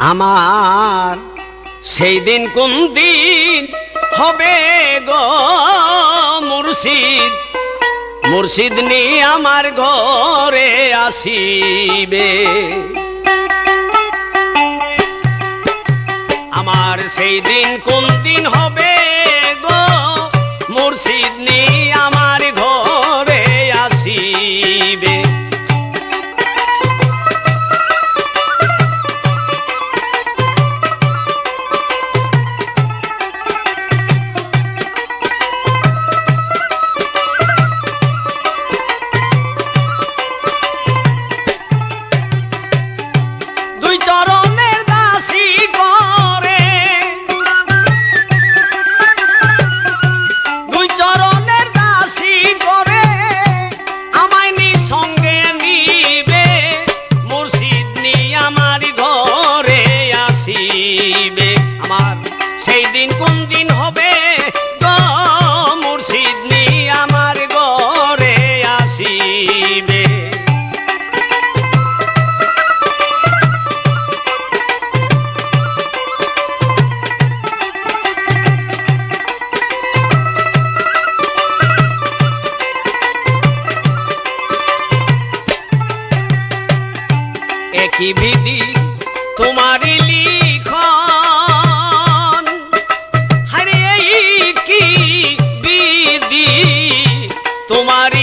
আমার সেই দিন কোন দিন হবে গো মুর্শিদ? মুর্শিদ নি আমার ঘরে আসিবে। আমার সেই দিন কোন দিন হবে কি বিধি তোমারই লিখন। হারে কি বিধি? তোমারই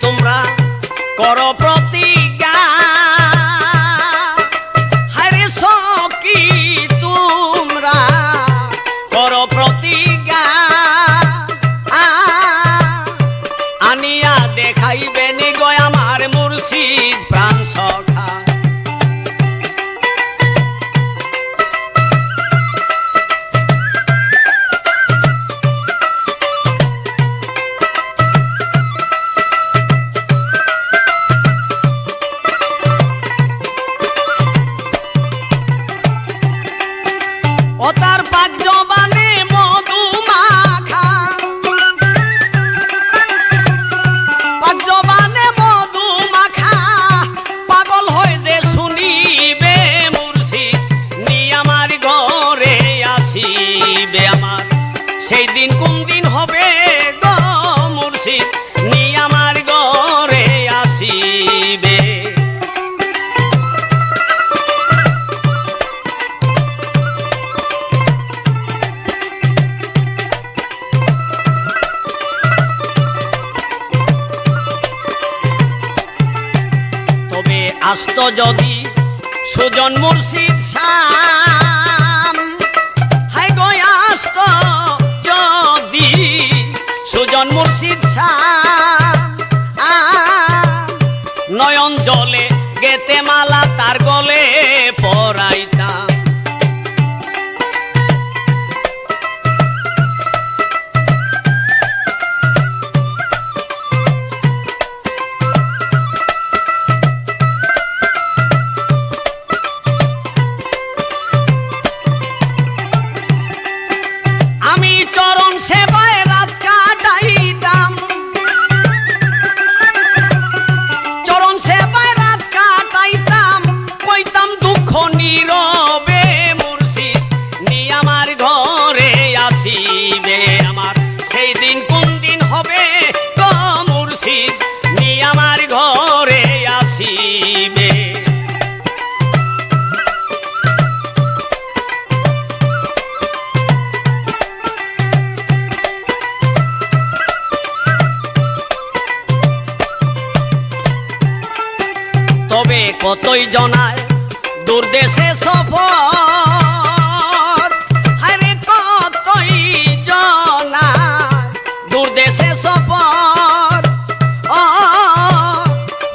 তোমরা করো প্রতি সেই দিন কোন দিন হবে গো মুর্শিদ? নি আমার গড়ে আসিবে। তবে আসত যদি সুজন মুর্শিদ শাহ কতই জনায় দূর দেশে সফর। হায়রে কতই জনায় দূর দেশে সফর। ও,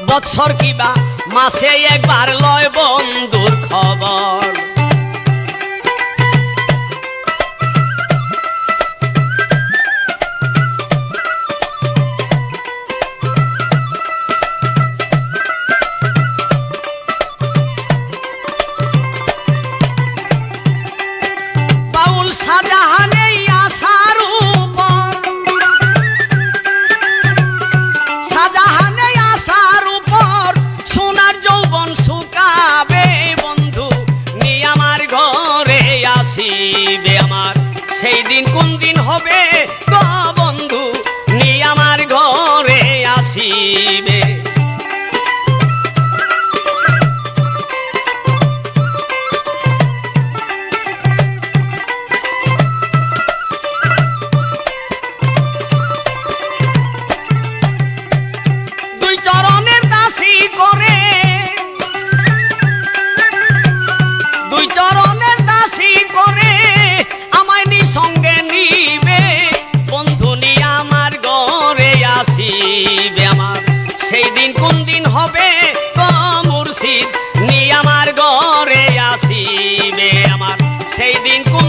বৎসর কিবা মাসে একবার লয় বন্ধুর খবর। দিন কোন দিন হবে? দিন কোন দিন হবে? মুর্শিদ নি আমার ঘরে আসিবে আমার। সেই দিন কোন